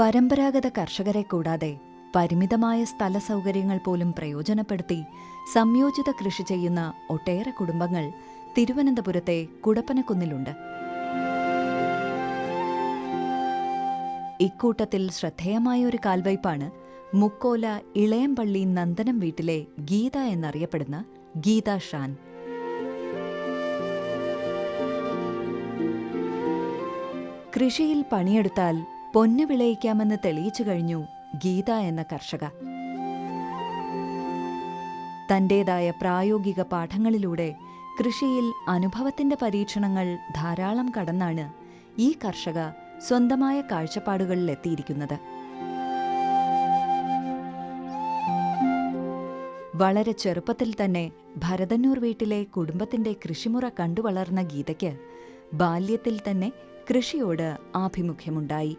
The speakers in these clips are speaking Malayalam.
പരമ്പരാഗത കർഷകരെ കൂടാതെ പരിമിതമായ സ്ഥല സൗകര്യങ്ങൾ പോലും പ്രയോജനപ്പെടുത്തി സംയോജിത കൃഷി ചെയ്യുന്ന ഒട്ടേറെ കുടുംബങ്ങൾ തിരുവനന്തപുരത്തെ കുടപ്പനക്കുന്നിലുണ്ട്. ഇക്കൂട്ടത്തിൽ ശ്രദ്ധേയമായ ഒരു കാൽവയ്പാണ് മുക്കോല ഇളയംപള്ളി നന്ദനം വീട്ടിലെ ഗീത എന്നറിയപ്പെടുന്ന ഗീത ഷാൻ. കൃഷിയിൽ പണിയെടുത്താൽ പൊന്ന് വിളയിക്കാമെന്ന് തെളിയിച്ചു കഴിഞ്ഞു ഗീത എന്ന കർഷക. തന്റേതായ പ്രായോഗിക പാഠങ്ങളിലൂടെ കൃഷിയിൽ അനുഭവത്തിന്റെ പരീക്ഷണങ്ങൾ ധാരാളം കടന്നാണ് ഈ കർഷക സ്വന്തമായ കാഴ്ചപ്പാടുകളിലെത്തിയിരിക്കുന്നത് വളരെ ചെറുപ്പത്തിൽ തന്നെ ഭരതന്നൂർ വീട്ടിലെ കുടുംബത്തിന്റെ കൃഷിമുറ കണ്ടുവളർന്ന ഗീതയ്ക്ക് ബാല്യത്തിൽ തന്നെ കൃഷിയോട് ആഭിമുഖ്യമുണ്ടായി.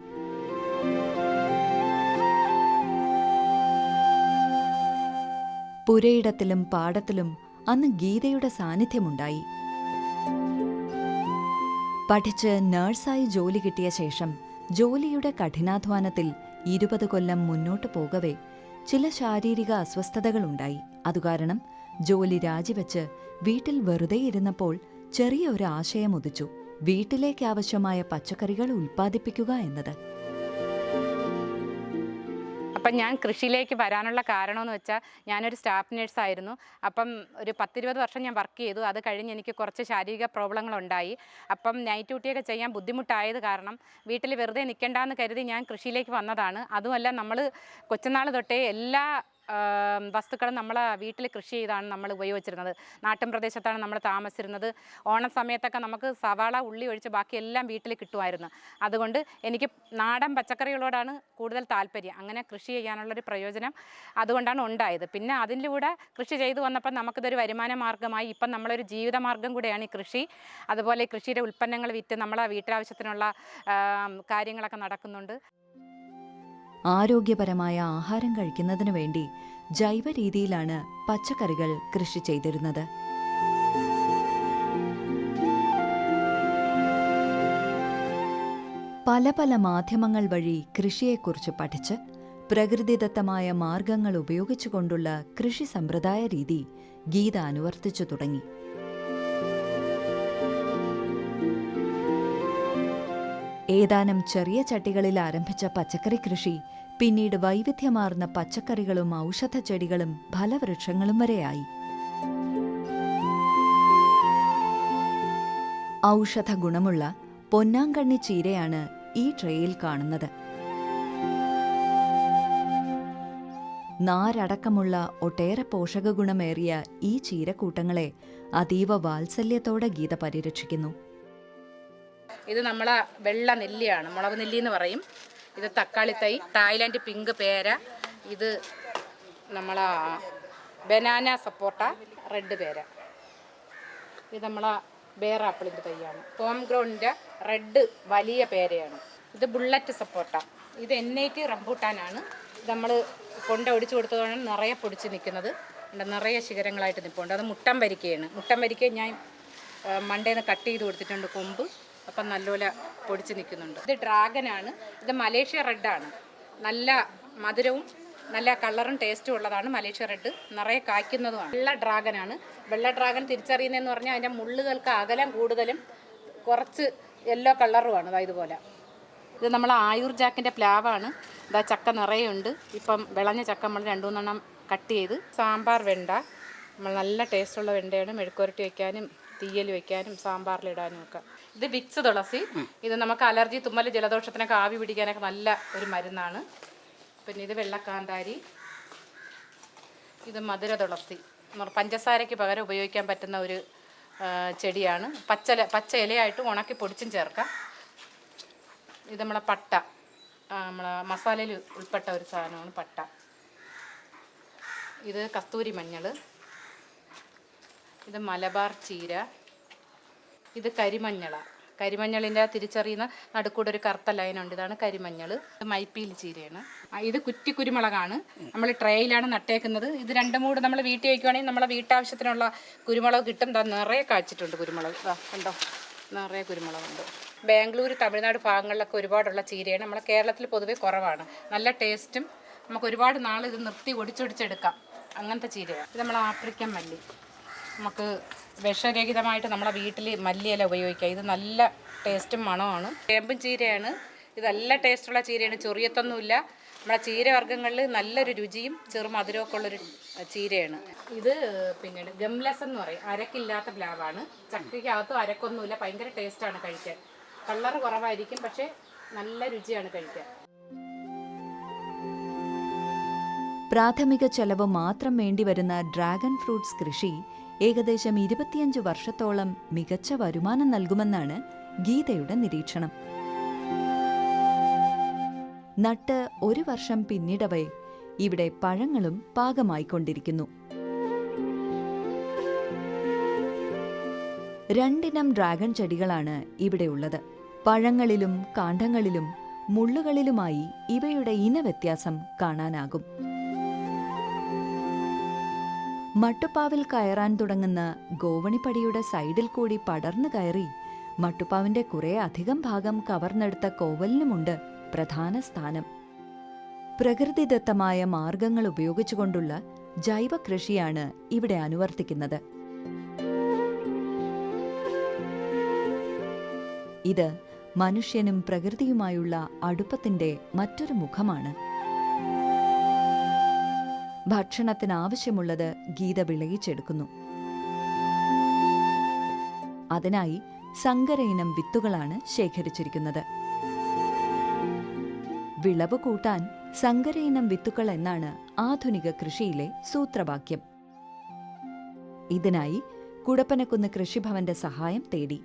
പുരയിടത്തിലും പാടത്തിലും അന്ന് ഗീതയുടെ സാന്നിധ്യമുണ്ടായി. പഠിച്ച് നേഴ്സായി ജോലി കിട്ടിയ ശേഷം ജോലിയുടെ കഠിനാധ്വാനത്തിൽ ഇരുപത് കൊല്ലം മുന്നോട്ടു പോകവേ ചില ശാരീരിക അസ്വസ്ഥതകളുണ്ടായി. അതുകാരണം ജോലി രാജിവെച്ച് വീട്ടിൽ വെറുതെ ഇരുന്നപ്പോൾ ചെറിയ ഒരു ആശയം ഉദിച്ചു. വീട്ടിലേക്കാവശ്യമായ പച്ചക്കറികൾ ഉൽപ്പാദിപ്പിക്കുക എന്നത്. അപ്പം ഞാൻ കൃഷിയിലേക്ക് വരാനുള്ള കാരണമെന്ന് വെച്ചാൽ ഞാനൊരു സ്റ്റാഫ് നേഴ്സായിരുന്നു. അപ്പം ഒരു പത്തിരുപത് വർഷം ഞാൻ വർക്ക് ചെയ്തു. അത് കഴിഞ്ഞ് എനിക്ക് കുറച്ച് ശാരീരിക പ്രോബ്ലങ്ങളുണ്ടായി. അപ്പം നൈറ്റ് ഡ്യൂട്ടിയൊക്കെ ചെയ്യാൻ ബുദ്ധിമുട്ടായത് കാരണം വീട്ടിൽ വെറുതെ നിൽക്കേണ്ടെന്ന് കരുതി ഞാൻ കൃഷിയിലേക്ക് വന്നതാണ്. അതുമല്ല നമ്മൾ കൊച്ചുനാൾ തൊട്ടേ എല്ലാ ആം, നമ്മളെ വീട്ടിൽ കൃഷി ചെയ്താണ് നമ്മൾ ഉപയോഗിച്ചിരുന്നത്. നാട്ടിൻ പ്രദേശത്താണ് നമ്മൾ താമസിച്ചിരുന്നത്. ഓണം സമയത്തൊക്കെ നമുക്ക് സവാള ഉള്ളി ഒഴിച്ച് ബാക്കി എല്ലാം വീട്ടിൽ കിട്ടുമായിരുന്നു. അതുകൊണ്ട് എനിക്ക് നാടൻ പച്ചക്കറികളോടാണ് കൂടുതൽ താല്പര്യം. അങ്ങനെ കൃഷി ചെയ്യാനുള്ളൊരു പ്രയോജനം അതുകൊണ്ടാണ് ഉണ്ടായത്. പിന്നെ അതിലൂടെ കൃഷി ചെയ്തു വന്നപ്പോൾ നമുക്കിതൊരു വരുമാന മാർഗമായി. ഇപ്പം നമ്മളൊരു ജീവിത മാർഗം കൂടെയാണ് ഈ കൃഷി. അതുപോലെ കൃഷിയുടെ ഉൽപ്പന്നങ്ങൾ വിറ്റ് നമ്മളെ വീട്ടാവശ്യത്തിനുള്ള കാര്യങ്ങളൊക്കെ നടക്കുന്നുണ്ട്. ആരോഗ്യപരമായ ആഹാരം കഴിക്കുന്നതിനു വേണ്ടി ജൈവ രീതിയിലാണ് പച്ചക്കറികൾ കൃഷി ചെയ്തിരുന്നത്. പല പല മാധ്യമങ്ങൾ വഴി കൃഷിയെക്കുറിച്ച് പഠിച്ച് പ്രകൃതിദത്തമായ മാർഗങ്ങൾ ഉപയോഗിച്ചുകൊണ്ടുള്ള കൃഷി സമ്പ്രദായ രീതി ഗീത അനുവർത്തിച്ചു തുടങ്ങി. ഏതാനും ചെറിയ ചട്ടികളിൽ ആരംഭിച്ച പച്ചക്കറി കൃഷി പിന്നീട് വൈവിധ്യമാർന്ന പച്ചക്കറികളും ഔഷധച്ചെടികളും ഫലവൃക്ഷങ്ങളും വരെയായി. ഔഷധ ഗുണമുള്ള പൊന്നാങ്കണ്ണി ചീരയാണ് ഈ ട്രേയിൽ കാണുന്നത്. നാരടക്കമുള്ള ഒട്ടേറെ പോഷകഗുണമേറിയ ഈ ചീരക്കൂട്ടങ്ങളെ അതീവ വാത്സല്യത്തോടെ ഗീത പരിരക്ഷിക്കുന്നു. ഇത് നമ്മളെ വെള്ള നെല്ലിയാണ്. മുളക് നെല്ലി എന്ന് പറയും. ഇത് തക്കാളി തൈ തായ്ലാൻഡ് പിങ്ക് പേര. ഇത് നമ്മളെ ബനാന സപ്പോട്ട റെഡ് പേര. ഇത് നമ്മളെ ബേർ തൈയാണ്. ഹോം ഗ്രൗണ്ടിന്റെ റെഡ് വലിയ പേരയാണ്. ഇത് ബുള്ളറ്റ് സപ്പോട്ട. ഇത് എന്നേക്ക് റംബൂട്ടാനാണ്. ഇത് നമ്മൾ കൊണ്ട ഒടിച്ചു കൊടുത്തതാണ് നിറയെ പൊടിച്ച് നിൽക്കുന്നത്. നിറയെ ശിഖരങ്ങളായിട്ട് നിൽപ്പുണ്ട്. അത് മുട്ടം വരിക്കയാണ്. മുട്ടം വരിക്ക ഞാൻ മണ്ടേന്ന് കട്ട് ചെയ്ത് കൊടുത്തിട്ടുണ്ട് കൊമ്പ്. അപ്പം നല്ലപോലെ പൊടിച്ച് നിൽക്കുന്നുണ്ട്. ഇത് ഡ്രാഗനാണ്. ഇത് മലേഷ്യ റെഡാണ്. നല്ല മധുരവും നല്ല കളറും ടേസ്റ്റും ഉള്ളതാണ് മലേഷ്യ റെഡ്. നിറയെ കായ്ക്കുന്നതുമാണ്. വെള്ള ഡ്രാഗനാണ്. വെള്ള ഡ്രാഗൺ തിരിച്ചറിയുന്നതെന്ന് പറഞ്ഞാൽ അതിന്റെ മുള്ളുകൾക്ക് അകലം കൂടുതലും കുറച്ച് യെല്ലോ കളറുമാണ്. അതായത് ഇതുപോലെ. ഇത് നമ്മൾ ആയൂർ ജാക്കിന്റെ പ്ലാവാണ്. ഇതാ ചക്ക നിറയുണ്ട്. ഇപ്പം വിളഞ്ഞ ചക്ക നമ്മൾ രണ്ടു മൂന്നെണ്ണം കട്ട് ചെയ്ത് സാമ്പാർ വെണ്ട. നമ്മൾ നല്ല ടേസ്റ്റുള്ള വെണ്ടയാണ് മെഴുക്കുരട്ടി വെക്കാനും തീയൽ വെക്കാനും സാമ്പാറിലിടാനും ഒക്കെ. ഇത് വിക്സ് തുളസി. ഇത് നമുക്ക് അലർജി തുമ്മൽ ജലദോഷത്തിനൊക്കെ ആവി പിടിക്കാനൊക്കെ നല്ല ഒരു മരുന്നാണ്. പിന്നെ ഇത് വെള്ളക്കാന്താരി. ഇത് മധുര തുളസി. പഞ്ചസാരയ്ക്ക് പകരം ഉപയോഗിക്കാൻ പറ്റുന്ന ഒരു ചെടിയാണ്. പച്ച പച്ച ഇലയായിട്ട് ഉണക്കി പൊടിച്ചും ചേർക്കാം. ഇത് നമ്മളെ പട്ട. നമ്മളെ മസാലയിൽ ഉൾപ്പെട്ട ഒരു സാധനമാണ് പട്ട. ഇത് കസ്തൂരി മഞ്ഞൾ ഇത് മലബാർ ചീര ഇത് കരിമഞ്ഞള. കരിമഞ്ഞളിന്റെ തിരിച്ചറിയുന്ന നടുക്കൂടെ ഒരു കറുത്ത ലൈനുണ്ട് ഇതാണ് കരിമഞ്ഞൾ ഇത് മൈപ്പീൽ ചീരയാണ്. ഇത് കുറ്റി കുരുമുളകാണ്. നമ്മൾ ട്രേയിലാണ് നട്ടേക്കുന്നത്. ഇത് രണ്ടും കൂടെ നമ്മൾ വീട്ടിൽ വയ്ക്കുവാണെങ്കിൽ നമ്മളെ വീട്ടാവശ്യത്തിനുള്ള കുരുമുളക് കിട്ടും. നിറയെ കാച്ചിട്ടുണ്ട് കുരുമുളക്. ഉണ്ടോ നിറയെ കുരുമുളകുണ്ട്. ബാംഗ്ലൂർ തമിഴ്നാട് ഭാഗങ്ങളിലൊക്കെ ഒരുപാടുള്ള ചീരയാണ്. നമ്മളെ കേരളത്തിൽ പൊതുവെ കുറവാണ്. നല്ല ടേസ്റ്റും നമുക്ക് ഒരുപാട് നാൾ ഇത് നിർത്തി ഒടിച്ചൊടിച്ചെടുക്കാം. അങ്ങനത്തെ ചീരയാണ്. ഇത് നമ്മൾ ആഫ്രിക്കൻ മല്ലി. നമുക്ക് വിഷരഹിതമായിട്ട് നമ്മളെ വീട്ടിൽ മല്ലിയില ഉപയോഗിക്കാം. ഇത് നല്ല ടേസ്റ്റും മണമാണ് ചേമ്പും ചീരയാണ്. ഇത് നല്ല ടേസ്റ്റുള്ള ചീരയാണ്. ചൊറിയത്തൊന്നുമില്ല. നമ്മുടെ ചീരവർഗങ്ങളിൽ നല്ലൊരു രുചിയും ചെറു ഒക്കെ ഉള്ളൊരു ചീരയാണ്. ഇത് പിന്നീട് ഗംലസ് എന്ന് പറയും. അരക്കില്ലാത്ത പ്ലാവാണ്. ചക്കയ്ക്കകത്തും അരക്കൊന്നുമില്ല. ഭയങ്കര ടേസ്റ്റാണ് കഴിക്കാൻ. കളർ കുറവായിരിക്കും പക്ഷേ നല്ല രുചിയാണ് കഴിക്കാൻ. പ്രാഥമിക ചെലവ് മാത്രം വേണ്ടിവരുന്ന ഡ്രാഗൺ ഫ്രൂട്ട്സ് കൃഷി ഏകദേശം ഇരുപത്തിയഞ്ച് വർഷത്തോളം മികച്ച വരുമാനം നൽകുമെന്നാണ് ഗീതയുടെ നിരീക്ഷണം. നട്ട് ഒരു വർഷം പിന്നിടവേ ഇവിടെ പഴങ്ങളും പാകമായിക്കൊണ്ടിരിക്കുന്നു. രണ്ടിനം ഡ്രാഗൺ ചെടികളാണ് ഇവിടെയുള്ളത് പഴങ്ങളിലും കാണ്ഡങ്ങളിലും മുള്ളുകളിലുമായി ഇവയുടെ ഇനവ്യത്യാസം കാണാനാകും. മട്ടുപ്പാവിൽ കയറാൻ തുടങ്ങുന്ന ഗോവണിപ്പടിയുടെ സൈഡിൽ കൂടി പടർന്നു കയറി മട്ടുപ്പാവിന്റെ കുറെ അധികം ഭാഗം കവർന്നെടുത്ത കോവലിനുമുണ്ട് പ്രധാന സ്ഥാനം. പ്രകൃതിദത്തമായ മാർഗങ്ങൾ ഉപയോഗിച്ചുകൊണ്ടുള്ള ജൈവ കൃഷിയാണ് ഇവിടെ അനുവർത്തിക്കുന്നത്. ഇത് മനുഷ്യനും പ്രകൃതിയുമായുള്ള അടുപ്പത്തിന്റെ മറ്റൊരു മുഖമാണ്. ഭക്ഷണത്തിനാവശ്യമുള്ളത് ഗീത വിളയിച്ചെടുക്കുന്നു. അതിനായി സങ്കര ഇനം വിത്തുകളാണ് ശേഖരിച്ചിരിക്കുന്നത്. വിളവ് കൂട്ടാൻ സങ്കര ഇനം വിത്തുകൾ എന്നാണ് ആധുനിക കൃഷിയിലെ സൂത്രവാക്യം. ഇതിനായി കുടപ്പനക്കുന്ന് കൃഷിഭവന്റെ സഹായം തേടി.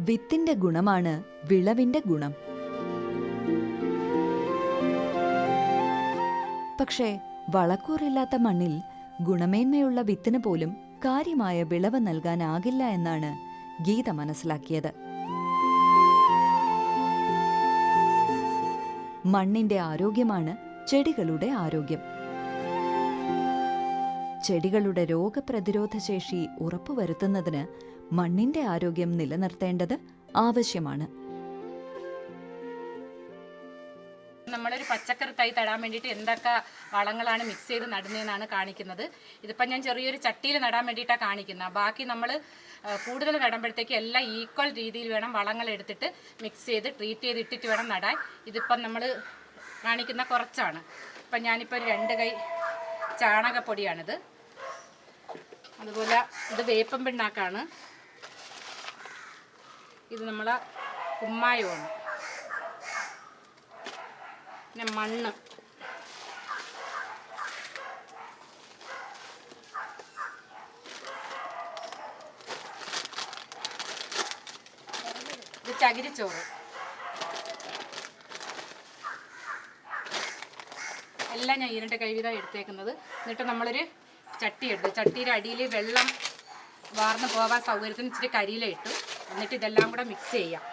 വിത്തിന്റെ ഗുണമാണ് വിളവിന്റെ ഗുണം. പക്ഷേ വളക്കൂറില്ലാത്ത മണ്ണിൽ ഗുണമേന്മയുള്ള വിത്തിന് പോലും കാര്യമായ വിളവ് നൽകാനാകില്ല എന്നാണ് ഗീത മനസ്സിലാക്കിയത്. മണ്ണിന്റെ ആരോഗ്യമാണ് ചെടികളുടെ ആരോഗ്യം. ചെടികളുടെ രോഗപ്രതിരോധ ശേഷി ഉറപ്പുവരുത്തുന്നതിന് മണ്ണിന്റെ ആരോഗ്യം നിലനിർത്തേണ്ടത് ആവശ്യമാണ്. പച്ചക്കറി തരാൻ വേണ്ടിയിട്ട് എന്തൊക്കെ വളങ്ങളാണ് മിക്സ് ചെയ്ത് നടുന്നതെന്നാണ് കാണിക്കുന്നത്. ഇതിപ്പം ഞാൻ ചെറിയൊരു ചട്ടിയിൽ നടാൻ വേണ്ടിയിട്ടാണ് കാണിക്കുന്നത്. ബാക്കി നമ്മൾ കൂടുതൽ നടുമ്പോഴത്തേക്ക് എല്ലാം ഈക്വൽ രീതിയിൽ വേണം വളങ്ങൾ എടുത്തിട്ട് മിക്സ് ചെയ്ത് ട്രീറ്റ് ചെയ്ത് ഇട്ടിട്ട് വേണം നടാൻ. ഇതിപ്പം നമ്മൾ കാണിക്കുന്ന കുറച്ചാണ്. ഇപ്പം ഞാനിപ്പോൾ ഒരു രണ്ട് കൈ ചാണകപ്പൊടിയാണിത്. അതുപോലെ ഇത് വേപ്പൻ പിണ്ണാക്കാണ്. ഇത് നമ്മളെ കുമ്മായമാണ്. പിന്നെ മണ്ണ്. ഇത് ചകിരിച്ചോറ്. എല്ലാം ഞാൻ ഈരണ്ട് കൈവിധം എടുത്തേക്കുന്നത്. എന്നിട്ട് നമ്മളൊരു ചട്ടി എടുത്തു ചട്ടിയുടെ അടിയിൽ വെള്ളം വാർന്ന് പോകാൻ സൗകര്യത്തിന് ഇച്ചിരി കരിയില ഇട്ടു. എന്നിട്ട് ഇതെല്ലാം കൂടെ മിക്സ് ചെയ്യാം.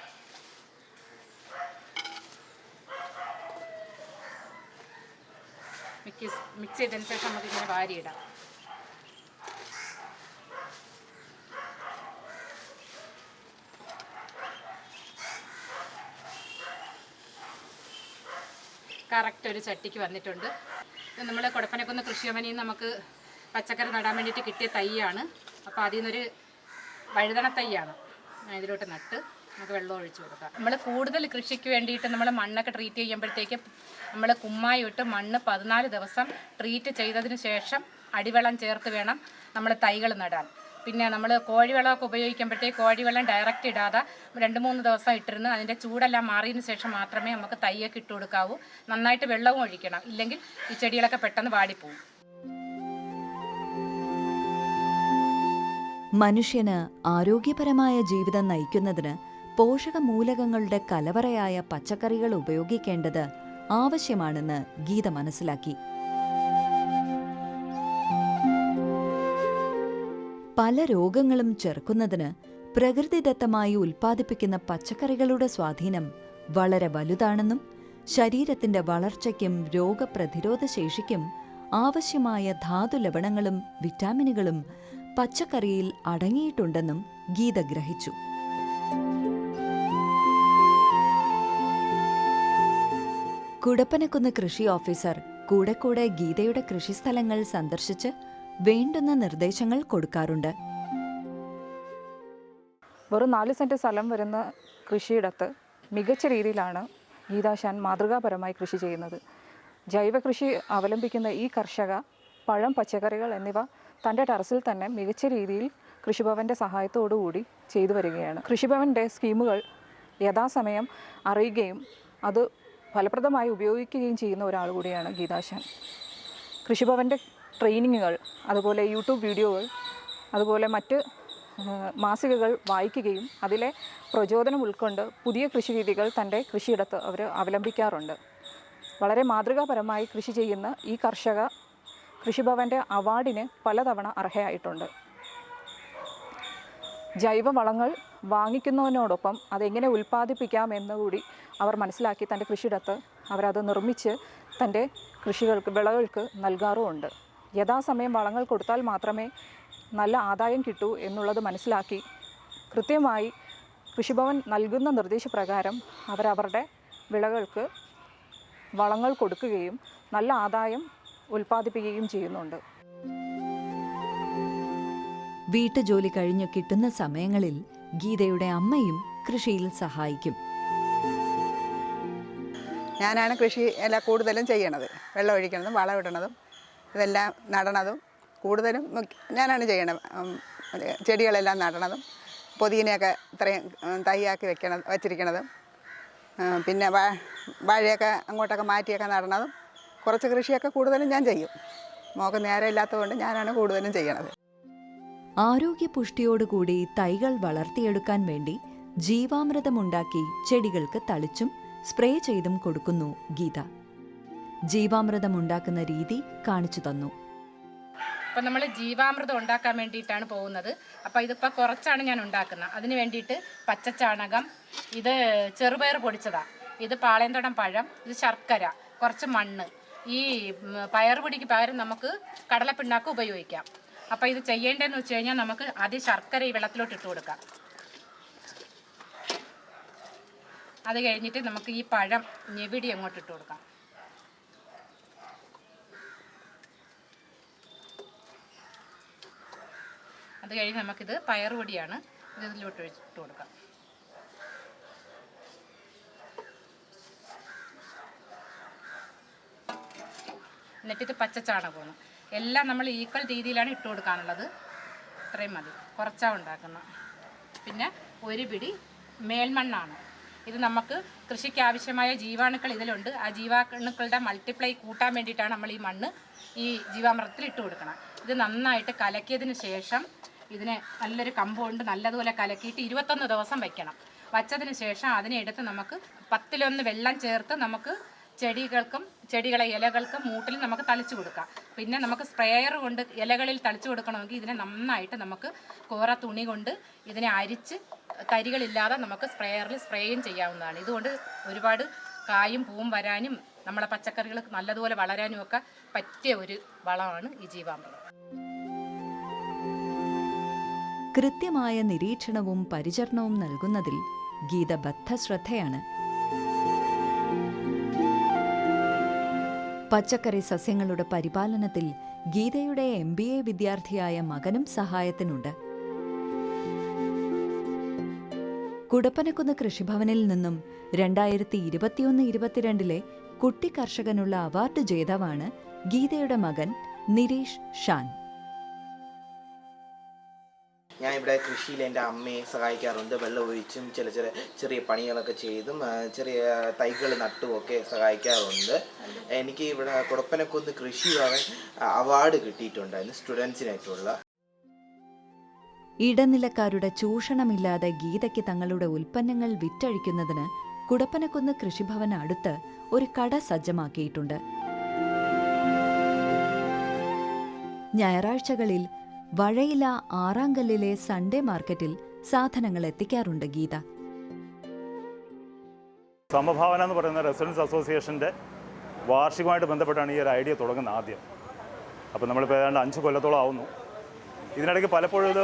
മിക്സ് ചെയ്തതിന് ശേഷം നമുക്ക് ഇങ്ങനെ വാരിയിടാം. കറക്റ്റ് ഒരു ചട്ടിക്ക് വന്നിട്ടുണ്ട്. നമ്മൾ കുടപ്പനക്കുന്ന് കൃഷിയമ്മനിൽ നമുക്ക് പച്ചക്കറി നടാൻ വേണ്ടിയിട്ട് കിട്ടിയ തൈയാണ്. അപ്പോൾ അതിൽ നിന്നൊരു വഴുതണ തൈയാണ്. ഞാൻ ഇതിലോട്ട് നട്ട് വെള്ളം നമ്മൾ കൂടുതൽ കൃഷിക്ക് വേണ്ടിയിട്ട് നമ്മൾ മണ്ണൊക്കെ ട്രീറ്റ് ചെയ്യുമ്പോഴത്തേക്ക് നമ്മൾ കുമ്മായി ഇട്ട് മണ്ണ് പതിനാല് ദിവസം ട്രീറ്റ് ചെയ്തതിന് ശേഷം അടിവെള്ളം ചേർത്ത് വേണം നമ്മൾ തൈകൾ നടാൻ. പിന്നെ നമ്മൾ കോഴിവെള്ളമൊക്കെ ഉപയോഗിക്കുമ്പോഴത്തേക്ക് കോഴിവെള്ളം ഡയറക്റ്റ് ഇടാതെ രണ്ട് മൂന്ന് ദിവസം ഇട്ടിരുന്ന് അതിന്റെ ചൂടെല്ലാം മാറിയതിന് ശേഷം മാത്രമേ നമുക്ക് തൈയൊക്കെ ഇട്ട് കൊടുക്കാവൂ. നന്നായിട്ട് വെള്ളവും ഒഴിക്കണം. ഇല്ലെങ്കിൽ ഈ ചെടികളൊക്കെ പെട്ടെന്ന് വാടിപ്പോവും. മനുഷ്യന് ആരോഗ്യപരമായ ജീവിതം നയിക്കുന്നതിന് പോഷകമൂലകങ്ങളുടെ കലവറയായ പച്ചക്കറികൾ ഉപയോഗിക്കേണ്ടത് ആവശ്യമാണെന്ന് ഗീത മനസ്സിലാക്കി. പല രോഗങ്ങളും ചെറുക്കുന്നതിന് പ്രകൃതിദത്തമായി ഉൽപ്പാദിപ്പിക്കുന്ന പച്ചക്കറികളുടെ സ്വാധീനം വളരെ വലുതാണെന്നും ശരീരത്തിന്റെ വളർച്ചയ്ക്കും രോഗപ്രതിരോധ ശേഷിക്കും ആവശ്യമായ ധാതു ലവണങ്ങളും വിറ്റാമിനുകളും പച്ചക്കറിയിൽ അടങ്ങിയിട്ടുണ്ടെന്നും ഗീത ഗ്രഹിച്ചു. കുടപ്പനക്കുന്ന് കൃഷി ഓഫീസർ കൂടെ കൂടെ ഗീതയുടെ കൃഷിസ്ഥലങ്ങൾ സന്ദർശിച്ച് വേണ്ടുന്ന നിർദ്ദേശങ്ങൾ കൊടുക്കാറുണ്ട്. വെറും നാല് സെന്റ് സ്ഥലം വരുന്ന കൃഷിയിടത്ത് മികച്ച രീതിയിലാണ് ഗീതാശാൻ മാതൃകാപരമായി കൃഷി ചെയ്യുന്നത്. ജൈവ കൃഷി അവലംബിക്കുന്ന ഈ കർഷക പഴം പച്ചക്കറികൾ എന്നിവ തന്റെ ടെറസിൽ തന്നെ മികച്ച രീതിയിൽ കൃഷിഭവന്റെ സഹായത്തോടുകൂടി ചെയ്തു വരികയാണ്. കൃഷിഭവന്റെ സ്കീമുകൾ യഥാസമയം അറിയുകയും അത് ഫലപ്രദമായി ഉപയോഗിക്കുകയും ചെയ്യുന്ന ഒരാൾ കൂടിയാണ് ഗീതാശാൻ കൃഷിഭവന്റെ ട്രെയിനിങ്ങുകൾ അതുപോലെ യൂട്യൂബ് വീഡിയോകൾ അതുപോലെ മറ്റ് മാസികകൾ വായിക്കുകയും അതിലെ പ്രചോദനം ഉൾക്കൊണ്ട് പുതിയ കൃഷിരീതികൾ തന്റെ കൃഷിയിടത്ത് അവർ അവലംബിക്കാറുണ്ട്. വളരെ മാതൃകാപരമായി കൃഷി ചെയ്യുന്ന ഈ കർഷക കൃഷിഭവന്റെ അവാർഡിന് പലതവണ അർഹയായിട്ടുണ്ട്. ജൈവവളങ്ങൾ വാങ്ങിക്കുന്നതിനോടൊപ്പം അതെങ്ങനെ ഉൽപ്പാദിപ്പിക്കാം എന്നുകൂടി അവർ മനസ്സിലാക്കി തന്റെ കൃഷിയിടത്ത് അവരത് നിർമ്മിച്ച് തന്റെ കൃഷികൾക്ക് വിളകൾക്ക് നൽകാറുമുണ്ട്. യഥാസമയം വളങ്ങൾ കൊടുത്താൽ മാത്രമേ നല്ല ആദായം കിട്ടൂ എന്നുള്ളത് മനസ്സിലാക്കി കൃത്യമായി കൃഷിഭവൻ നൽകുന്ന നിർദ്ദേശപ്രകാരം അവരവരുടെ വിളകൾക്ക് വളങ്ങൾ കൊടുക്കുകയും നല്ല ആദായം ഉൽപ്പാദിപ്പിക്കുകയും ചെയ്യുന്നുണ്ട്. വീട്ടുജോലി കഴിഞ്ഞു കിട്ടുന്ന സമയങ്ങളിൽ ഗീതയുടെ അമ്മയും കൃഷിയിൽ സഹായിക്കും. ഞാനാണ് കൃഷി എല്ലാം കൂടുതലും ചെയ്യണത്. വെള്ളം ഒഴിക്കണതും വളം ഇടണതും ഇതെല്ലാം നടണതും. കൂടുതലും ഞാനാണ് ചെയ്യണത്. ചെടികളെല്ലാം നടണതും പൊതിനയൊക്കെ ഇത്രയും തൈയാക്കി വെക്കണ വച്ചിരിക്കണതും. പിന്നെ വാഴയൊക്കെ അങ്ങോട്ടൊക്കെ മാറ്റിയൊക്കെ നടണതും. കുറച്ച് കൃഷിയൊക്കെ കൂടുതലും ഞാൻ ചെയ്യും. മോക്ക് നേരെ ഇല്ലാത്തതുകൊണ്ട് ഞാനാണ് കൂടുതലും ചെയ്യണത്. ആരോഗ്യപുഷ്ടിയോടുകൂടി തൈകൾ വളർത്തിയെടുക്കാൻ വേണ്ടി ജീവാമൃതമുണ്ടാക്കി ചെടികൾക്ക് തളിച്ചും സ്പ്രേ ചെയ്തും കൊടുക്കുന്നു ഗീത. ജീവാമൃതമുണ്ടാക്കുന്ന രീതി കാണിച്ചു തന്നു. അപ്പം നമ്മൾ ജീവാമൃതം ഉണ്ടാക്കാൻ വേണ്ടിയിട്ടാണ് പോകുന്നത്. അപ്പോൾ ഇതിപ്പോൾ കുറച്ചാണ് ഞാൻ ഉണ്ടാക്കുന്നത്. അതിന് വേണ്ടിയിട്ട് പച്ചച്ചാണകം ഇത് ചെറുപയർ പൊടിച്ചതാണ് ഇത് പാളയന്തോടം പഴം ഇത് ശർക്കര കുറച്ച് മണ്ണ്. ഈ പയർ പൊടിക്ക് പകരം നമുക്ക് കടലപ്പിണ്ണാക്ക് ഉപയോഗിക്കാം. അപ്പോൾ ഇത് ചെയ്യേണ്ടതെന്ന് വെച്ച് കഴിഞ്ഞാൽ നമുക്ക് ആദ്യം ശർക്കര ഈ വെള്ളത്തിലോട്ട് ഇട്ട് കൊടുക്കാം. അത് കഴിഞ്ഞിട്ട് നമുക്ക് ഈ പഴം ഞെവിടി അങ്ങോട്ട് ഇട്ട് കൊടുക്കാം. അത് കഴിഞ്ഞ് നമുക്കിത് പയറുപൊടിയാണ് ഇത് ഇതിലോട്ട് ഒഴിച്ചിട്ട് കൊടുക്കാം. എന്നിട്ടിത് പച്ചച്ചാണകമാണ് എല്ലാം നമ്മൾ ഈക്വൽ രീതിയിലാണ് ഇട്ട് കൊടുക്കാനുള്ളത്. ഇത്രയും മതി. കുറച്ചാണ് ഉണ്ടാക്കുന്നത് പിന്നെ ഒരു പിടി മേൽമണ്ണാണ്. ഇത് നമുക്ക് കൃഷിക്ക് ആവശ്യമായ ജീവാണുക്കൾ ഇതിലുണ്ട്. ആ ജീവാണുക്കളുടെ മൾട്ടിപ്ലൈ കൂട്ടാൻ വേണ്ടിയിട്ടാണ് നമ്മൾ ഈ മണ്ണ് ഈ ജീവാമൃതത്തിൽ ഇട്ട് കൊടുക്കണം. ഇത് നന്നായിട്ട് കലക്കിയതിന് ശേഷം ഇതിനെ നല്ലൊരു കമ്പുകൊണ്ട് നല്ലതുപോലെ കലക്കിയിട്ട് ഇരുപത്തൊന്ന് ദിവസം വയ്ക്കണം വച്ചതിന് ശേഷം അതിനെ എടുത്ത് നമുക്ക് പത്തിലൊന്ന് വെള്ളം ചേർത്ത് നമുക്ക് ചെടികൾക്കും ചെടികളെ ഇലകൾക്കും മൂട്ടിൽ നമുക്ക് തളിച്ചു കൊടുക്കാം. പിന്നെ നമുക്ക് സ്പ്രേയർ കൊണ്ട് ഇലകളിൽ തളിച്ചു കൊടുക്കണമെങ്കിൽ ഇതിനെ നന്നായിട്ട് നമുക്ക് കോറ തുണി കൊണ്ട് ഇതിനെ അരിച്ച് തരികളില്ലാതെ നമുക്ക് സ്പ്രേയറിൽ സ്പ്രേയും ചെയ്യാവുന്നതാണ്. ഇതുകൊണ്ട് ഒരുപാട് കായും പൂവും വരാനും നമ്മളെ പച്ചക്കറികൾ നല്ലതുപോലെ വളരാനും ഒക്കെ പറ്റിയ ഒരു വളമാണ് ഈ ജീവാമൃതം കൃത്യമായ നിരീക്ഷണവും പരിചരണവും നൽകുന്നതിൽ ഗീത ബദ്ധശ്രദ്ധയാണ് പച്ചക്കറി സസ്യങ്ങളുടെ പരിപാലനത്തിൽ ഗീതയുടെ എം ബി എ വിദ്യാർത്ഥിയായ മകനും സഹായത്തിനുണ്ട്. കുടപ്പനക്കുന്ന് കൃഷിഭവനിൽ നിന്നും രണ്ടായിരത്തി ഇരുപത്തിയൊന്ന് ഇരുപത്തിരണ്ടിലെ കുട്ടി കർഷകനുള്ള അവാർഡ് ജേതാവാണ് ഗീതയുടെ മകൻ നിരീഷ് ഷാൻ. ഞാൻ ഇവിടെ കൃഷിയിൽ എന്റെ അമ്മയെ സഹായിക്കാറുണ്ട്. വെള്ളം ഒഴിച്ചും ചില ചില ചെറിയ പണികളൊക്കെ ചെയ്തും ചെറിയ തൈകൾ നട്ടും ഒക്കെ സഹായിക്കാറുണ്ട്. എനിക്ക് ഇവിടെ കുടപ്പനക്കുന്ന് കൃഷി അവാർഡ് കിട്ടിയിട്ടുണ്ടായിരുന്നു സ്റ്റുഡൻസിനായിട്ടുള്ള. ഇടനിലക്കാരുടെ ചൂഷണമില്ലാതെ ഗീതയ്ക്ക് തങ്ങളുടെ ഉൽപ്പന്നങ്ങൾ വിറ്റഴിക്കുന്നതിന് കുടപ്പനക്കുന്ന് കൃഷിഭവൻ അടുത്ത് ഒരു കട സജ്ജമാക്കിയിട്ടുണ്ട്. ഞായറാഴ്ചകളിൽ വഴയില ആറാങ്കല്ലിലെ സൺഡേ മാർക്കറ്റിൽ സാധനങ്ങൾ എത്തിക്കാറുണ്ട് ഗീത. സമഭാവന എന്ന് പറയുന്ന റെസിഡൻസ് അസോസിയേഷന്റെ വാർഷികമായിട്ട് ബന്ധപ്പെട്ടാണ് ഈ ഒരു ഐഡിയ തുടങ്ങുന്നത് ആദ്യം. അപ്പോൾ നമ്മളിപ്പോൾ ഏതാണ്ട് അഞ്ച് കൊല്ലത്തോളം ആവുന്നു. ഇതിനിടയ്ക്ക് പലപ്പോഴും ഇത്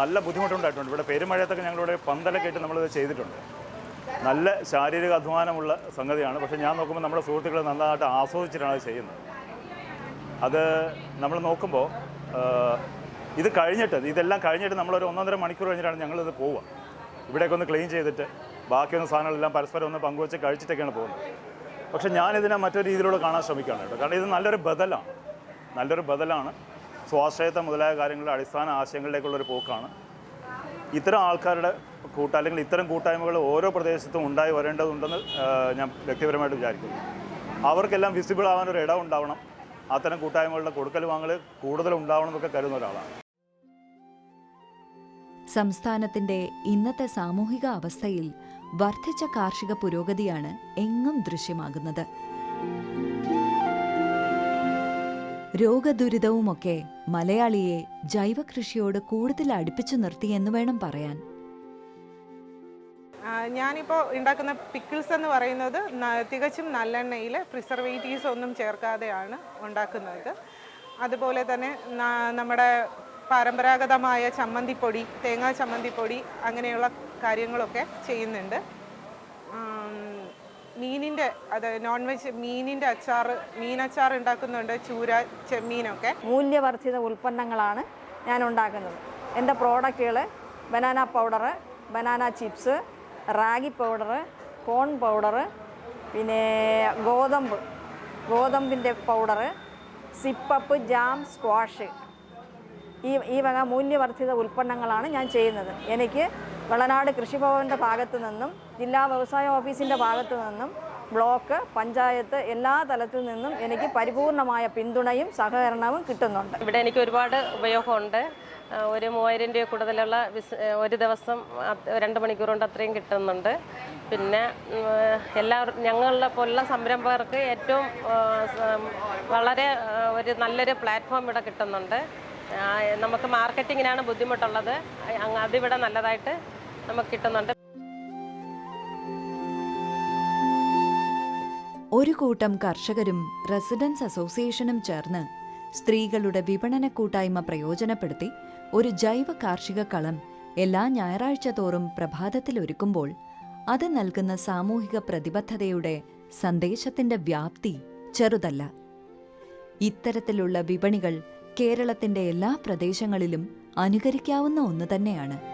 നല്ല ബുദ്ധിമുട്ടുണ്ടായിട്ടുണ്ട്. ഇവിടെ പെരുമഴയത്തൊക്കെ ഞങ്ങളിവിടെ പന്തലൊക്കെ ഇട്ട് നമ്മളിത് ചെയ്തിട്ടുണ്ട്. നല്ല ശാരീരിക അധ്വാനമുള്ള സംഗതിയാണ്. പക്ഷേ ഞാൻ നോക്കുമ്പോൾ നമ്മുടെ സുഹൃത്തുക്കൾ നന്നായിട്ട് ആസ്വദിച്ചിട്ടാണ് അത് ചെയ്യുന്നത്. അത് നമ്മൾ നോക്കുമ്പോൾ ഇത് കഴിഞ്ഞിട്ട് ഇതെല്ലാം കഴിഞ്ഞിട്ട് നമ്മളൊരു ഒന്നൊന്നര മണിക്കൂർ കഴിഞ്ഞിട്ടാണ് ഞങ്ങളിത് പോവുക. ഇവിടെയൊക്കെ ഒന്ന് ക്ലീൻ ചെയ്തിട്ട് ബാക്കിയൊന്ന് സാധനങ്ങളെല്ലാം പരസ്പരം ഒന്ന് പങ്കുവെച്ച് കഴിച്ചിട്ടൊക്കെയാണ് പോകുന്നത്. പക്ഷേ ഞാനിതിനെ മറ്റൊരു രീതിയിലൂടെ കാണാൻ ശ്രമിക്കുകയാണ് കേട്ടോ. കാരണം ഇത് നല്ലൊരു ബദലാണ്. നല്ലൊരു ബദലാണ്. സ്വാശ്രയത്വം മുതലായ കാര്യങ്ങളുടെ അടിസ്ഥാന ആശയങ്ങളിലേക്കുള്ളൊരു പോക്കാണ്. ഇത്തരം ആൾക്കാരുടെ കൂട്ട അല്ലെങ്കിൽ ഇത്തരം കൂട്ടായ്മകൾ ഓരോ പ്രദേശത്തും ഉണ്ടായി വരേണ്ടതുണ്ടെന്ന് ഞാൻ വ്യക്തിപരമായിട്ട് വിചാരിക്കുന്നു. അവർക്കെല്ലാം വിസിബിൾ ആവാൻ ഒരു ഇടം ഉണ്ടാവണം. അത്തരം കൂട്ടായ്മകളുടെ കൊടുക്കൽ വാങ്ങൽ കൂടുതൽ ഉണ്ടാവണം എന്നൊക്കെ കരുതുന്ന ഒരാളാണ്. സംസ്ഥാനത്തിന്റെ ഇന്നത്തെ സാമൂഹിക അവസ്ഥയിൽ വർദ്ധിച്ച കാർഷിക പുരോഗതിയാണ് എങ്ങും ദൃശ്യമാകുന്നത്. രോഗദുരിതവുമൊക്കെ മലയാളിയെ ജൈവകൃഷിയോട് കൂടുതൽ അടുപ്പിച്ചു നിർത്തിയെന്ന് വേണം പറയാൻ. ഞാനിപ്പോൾ ഉണ്ടാക്കുന്ന പിക്കിൾസ് എന്ന് പറയുന്നത് തികച്ചും നല്ലെണ്ണയിൽ പ്രിസർവേറ്റീവ്സ് ഒന്നും ചേർക്കാതെയാണ് ഉണ്ടാക്കുന്നത്. അതുപോലെ തന്നെ നമ്മുടെ പരമ്പരാഗതമായ ചമ്മന്തിപ്പൊടി തേങ്ങാ ചമ്മന്തിപ്പൊടി അങ്ങനെയുള്ള കാര്യങ്ങളൊക്കെ ചെയ്യുന്നുണ്ട്. മീനിന്റെ അത് നോൺ വെജ് മീനിന്റെ അച്ചാർ മീനച്ചാർ ഉണ്ടാക്കുന്നുണ്ട് ചൂര ചെമ്മീനൊക്കെ. മൂല്യവർദ്ധിത ഉൽപ്പന്നങ്ങളാണ് ഞാൻ ഉണ്ടാക്കുന്നത്. എന്റെ പ്രോഡക്റ്റുകൾ banana powder banana chips ragi powder corn powder പിന്നെ ഗോതമ്പ് ഗോതമ്പിന്റെ പൗഡർ സിപ്പപ്പ് ജാം സ്ക്വാഷ്. ഈ ഈ വക മൂല്യവർദ്ധിത ഉൽപ്പന്നങ്ങളാണ് ഞാൻ ചെയ്യുന്നത്. എനിക്ക് വളനാട് കൃഷിഭവന്റെ ഭാഗത്തു നിന്നും ജില്ലാ വ്യവസായ ഓഫീസിന്റെ ഭാഗത്തു നിന്നും ബ്ലോക്ക് പഞ്ചായത്ത് എല്ലാ തലത്തിൽ നിന്നും എനിക്ക് പരിപൂർണമായ പിന്തുണയും സഹകരണവും കിട്ടുന്നുണ്ട്. ഇവിടെ എനിക്ക് ഒരുപാട് ഉപയോഗമുണ്ട്. ഒരു മൂവായിരം രൂപ കൂടുതലുള്ള ബിസ് ഒരു ദിവസം രണ്ട് മണിക്കൂർ കൊണ്ട് അത്രയും കിട്ടുന്നുണ്ട്. പിന്നെ എല്ലാ എല്ലാവരും ഞങ്ങളെ പോലുള്ള സംരംഭകർക്ക് ഏറ്റവും വളരെ ഒരു നല്ലൊരു പ്ലാറ്റ്ഫോം ഇവിടെ കിട്ടുന്നുണ്ട്. നമുക്ക് മാർക്കറ്റിങ്ങിനാണ് ബുദ്ധിമുട്ടുള്ളത്. അതിവിടെ നല്ലതായിട്ട് നമുക്ക് കിട്ടുന്നുണ്ട്. ഒരു കൂട്ടം കർഷകരും റെസിഡൻസ് അസോസിയേഷനും ചേർന്ന് സ്ത്രീകളുടെ വിപണന കൂട്ടായ്മ പ്രയോജനപ്പെടുത്തി ഒരു ജൈവ കാർഷിക കളം എല്ലാ ഞായറാഴ്ച തോറും പ്രഭാതത്തിൽ ഒരുക്കുമ്പോൾ അത് നൽകുന്ന സാമൂഹിക പ്രതിബദ്ധതയുടെ സന്ദേശത്തിന്റെ വ്യാപ്തി ചെറുതല്ല. ഇത്തരത്തിലുള്ള വിപണികൾ കേരളത്തിന്റെ എല്ലാ പ്രദേശങ്ങളിലും അനുകരിക്കാവുന്ന ഒന്ന് തന്നെയാണ്.